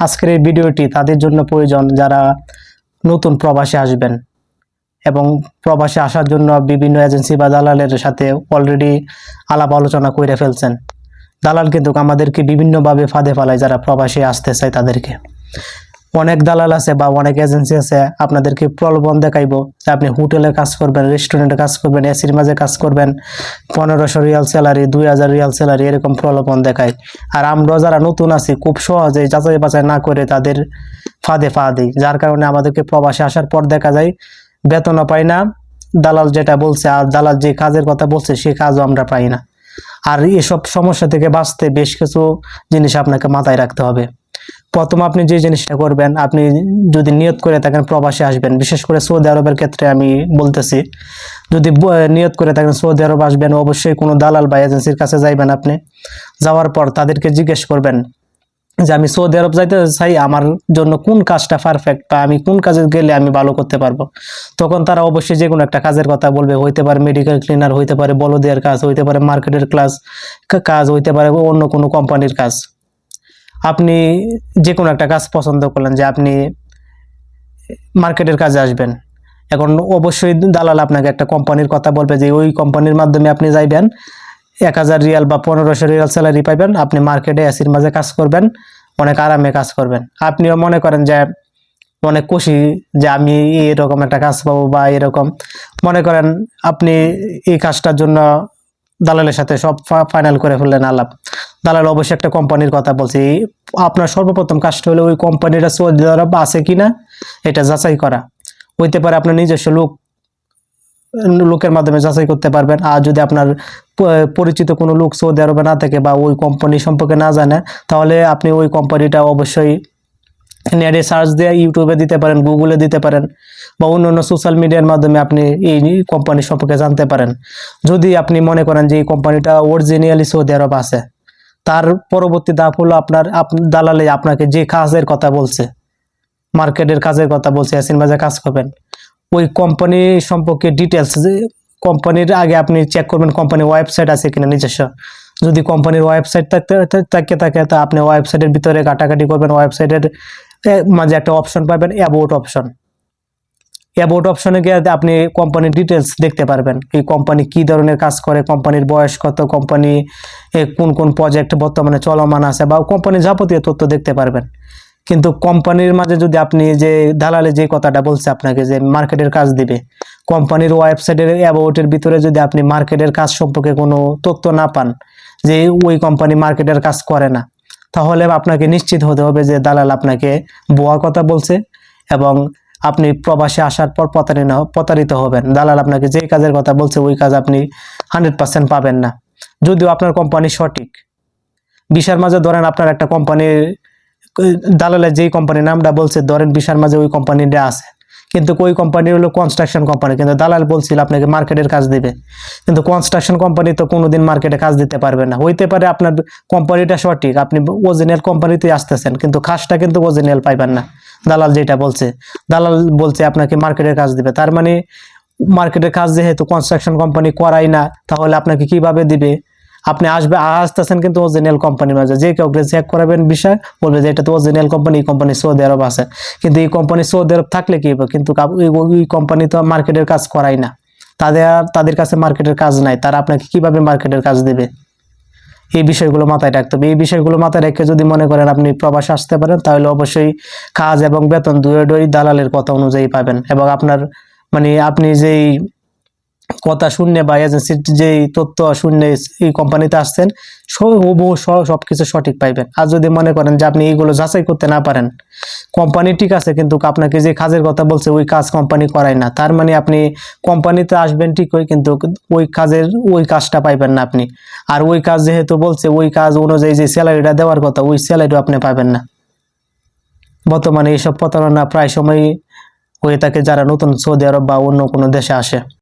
আজকের এই ভিডিওটি তাদের জন্য প্রয়োজন যারা নতুন প্রবাসে আসবেন এবং প্রবাসে আসার জন্য বিভিন্ন এজেন্সি বা দালালের সাথে অলরেডি আলাপ আলোচনা করে ফেলছেন। দালাল কিন্তু আমাদেরকে বিভিন্নভাবে ফাঁদে ফালায় যারা প্রবাসে আসতে চায় তাদেরকে। অনেক দালাল আছে বা অনেক এজেন্সি আছে, আপনাদেরকে প্রলোভন দেখাইবো। যে আপনি হোটেলে কাজ করবেন রেস্টুরেন্টে কাজ করবেন এসির মাঝে কাজ করবেন, পনেরোশো রিয়াল স্যালারি দুই হাজার রিয়াল স্যালারি এরকম প্রলোভন দেখায়। আর আমরা যারা নতুন আছি, খুব সহজে যাচাই বাছাই না করে তাদের ফাঁদে ফা দিই, যার কারণে আমাদেরকে প্রবাসে আসার পর দেখা যায়, বেতনও পাই না, দালাল যেটা বলছে, আর দালাল যে কাজের কথা বলছে সেই কাজও আমরা পাই না। আর এসব সমস্যা থেকে বাঁচতে বেশ কিছু জিনিস আপনাকে মাথায় রাখতে হবে। প্রথম আপনি যে জিনিসটা করবেন, আপনি যদি নিয়ত করে থাকেন প্রবাসে আসবেন, বিশেষ করে সৌদি আরবের ক্ষেত্রে আমি বলতেছি, যদি নিয়ত করে থাকেন সৌদি আরব আসবেন, অবশ্যই কোনো দালাল বা এজেন্সির কাছে যাইবেন আপনি। যাওয়ার পর তাদেরকে জিজ্ঞেস করবেন যে, আমি সৌদি আরব যাইতে চাই, আমার জন্য কোন কাজটা পারফেক্ট বা আমি কোন কাজে গেলে আমি ভালো করতে পারব? তখন তারা অবশ্যই যে কোনো একটা কাজের কথা বলবে, হইতে পারে মেডিকেল ক্লিনার হইতে পারে বলদিয়ার কাজ, হইতে পারে মার্কেটের ক্লাস কাজ, হইতে পারে অন্য কোনো কোম্পানির কাজ। আপনি যে কোনো একটা কাজ পছন্দ করলেন যে আপনি মার্কেটের কাজে আসবেন। এখন অবশ্যই দালাল আপনাকে একটা কোম্পানির কথা বলবে যে ওই কোম্পানির মাধ্যমে আপনি যাইবেন, এক হাজার রিয়াল বা পনেরোশো রিয়াল স্যালারি পাইবেন, আপনি মার্কেটে এসির মাঝে কাজ করবেন, অনেক আরামে কাজ করবেন। আপনিও মনে করেন যে অনেক খুশি যে আমি এরকম একটা কাজ পাবো বা এরকম। মনে করেন আপনি এই কাজটার জন্য দালালের সাথে সব ফাইনাল করে ফেললেন আলাপ। দালাল অবশ্যই একটা কোম্পানির কথা বলছি আপনার সর্বপ্রথম কাজটা হলো ওই কোম্পানিটা সৌদি আরব আছে কিনা, এটা যাচাই করা। হইতে পারে আপনার নিজস্ব লোক, লোকের মাধ্যমে যাচাই করতে পারবেন। আর যদি আপনার পরিচিত কোনো লোক সৌদি আরবে না থাকে বা ওই কোম্পানি সম্পর্কে না জানে, তাহলে আপনি ওই কোম্পানিটা অবশ্যই নেটে সার্চ দিয়ে ইউটিউবে দিতে পারেন গুগলে দিতে পারেন, বা অন্য অন্য সোশ্যাল মিডিয়ার মাধ্যমে আপনি এই কোম্পানি সম্পর্কে জানতে পারেন। যদি আপনি মনে করেন যে এই কোম্পানিটা অরিজিনালি সৌদি আরব আছে, তার পরবর্তী ধাপ হলো আপনার আপ- দালালে আপনাকে যে কাজের কথা বলছে, মার্কেটের কাজের কথা বলছে এসিন বাজার কাজ করবেন, ওই কোম্পানি সম্পর্কে ডিটেলস কোম্পানির আগে আপনি চেক করবেন কোম্পানির ওয়েবসাইট আছে কিনা নিজস্ব। যদি কোম্পানির ওয়েবসাইট থাকতে থাকে থাকে, তা আপনি ওয়েবসাইটের ভিতরে কাটাকাটি করবেন ওয়েবসাইটের মাঝে একটা অপশন পাবেন অ্যাবাউট অপশন অ্যাবাউট অপশনে গিয়ে আপনি কোম্পানির ডিটেলস দেখতে পারবেন এই কোম্পানি কি ধরনের কাজ করে কোম্পানির বয়স কত কোম্পানি কোন কোন প্রজেক্ট বর্তমানে চলমান আছে বা কোম্পানির যাবতীয় তথ্য দেখতে পারবেন। কিন্তু কোম্পানির মাঝে যদি আপনি যে দালালে যে কথাটা বলছে আপনাকে যে মার্কেটের কাজ দিবে কোম্পানির ওয়েবসাইটের অ্যাবাউটের ভিতরে যদি আপনি মার্কেটের কাজ সম্পর্কে কোনো তথ্য না পান, যে ওই কোম্পানি মার্কেটের কাজ করে না তাহলে আপনাকে নিশ্চিত হতে হবে যে দালাল আপনাকে বোয়া কথা বলছে এবং আপনি প্রবাসে আসার পর প্রতারিত প্রতারিত হবেন। দালাল আপনাকে যে কাজের কথা বলছে, ওই কাজ আপনি হান্ড্রেড পার্সেন্ট পাবেন না। যদিও আপনার কোম্পানি সঠিক। বিশার মাঝে ধরেন আপনার একটা কোম্পানির, দালালের যেই কোম্পানির নামটা বলছে, ধরেন বিশার মাঝে ওই কোম্পানিটা আছে। কিন্তু ওই কোম্পানি হলো? কনস্ট্রাকশন কোম্পানি কিন্তু দালাল বলছিল, আপনাকে মার্কেটের কাজ দিবে। কিন্তু কনস্ট্রাকশন কোম্পানি তো কোনোদিন মার্কেটে কাজ দিতে পারবে না। হইতে পারে আপনার কোম্পানিটা সঠিক, আপনি ওজেনিয়াল কোম্পানিতে আসতেছেন, কিন্তু কাজটা কিন্তু ওজেনিয়াল পাইবেন না। দালাল যেটা বলছে, দালাল বলছে, আপনাকে মার্কেটের কাজ দিবে। তার মানে মার্কেটের কাজ যেহেতু কনস্ট্রাকশন কোম্পানি করাই না, তাহলে আপনাকে কীভাবে দিবে? আপনি আসবে, আসতেছেন কিন্তু ওজেনিয়াল কোম্পানির মাঝে। যে কেউ চেক করাবেন বিষয়, বলবে যে এটা তো ওজেনিয়াল কোম্পানি এই কোম্পানি সৌদি আরব আছে। কিন্তু এই কোম্পানি সৌদি আরব থাকলে কি হবে? কিন্তু ওই- কোম্পানি তো মার্কেটের কাজ করাই না। তাদের তাদের কাছে মার্কেটের কাজ নাই। তারা আপনাকে কীভাবে মার্কেটের কাজ দেবে? এই বিষয়গুলো মাথায় রাখতে হবে। এই বিষয়গুলো মাথায় রেখে যদি মনে করেন আপনি প্রবাসে আসতে পারেন, তাহলে অবশ্যই কাজ এবং বেতন দুয়ে দুই দালালের কথা অনুযায়ী পাবেন। এবং আপনার মানে আপনি যেই কথা শূন্য বা এজেন্সির যেই তথ্য শূন্য এই কোম্পানিতে আসছেন হুবহু সব কিছু সঠিক পাইবেন। আর যদি মনে করেন যে আপনি এইগুলো যাচাই করতে না পারেন কোম্পানি ঠিক আছে কিন্তু আপনাকে যে কাজের কথা বলছে ওই কাজ কোম্পানি করায় না। তার মানে আপনি কোম্পানিতে আসবেন ঠিকই কিন্তু ওই কাজের, ওই কাজটা পাইবেন না আপনি। আর ওই কাজ যেহেতু বলছে, ওই কাজ অনুযায়ী যে স্যালারিটা দেওয়ার কথা, ওই স্যালারিও আপনি পাবেন না। বর্তমানে এইসব প্রতারণা প্রায় সময়ই হয়ে থাকে যারা নতুন সৌদি আরব বা অন্য কোনো দেশে আসে।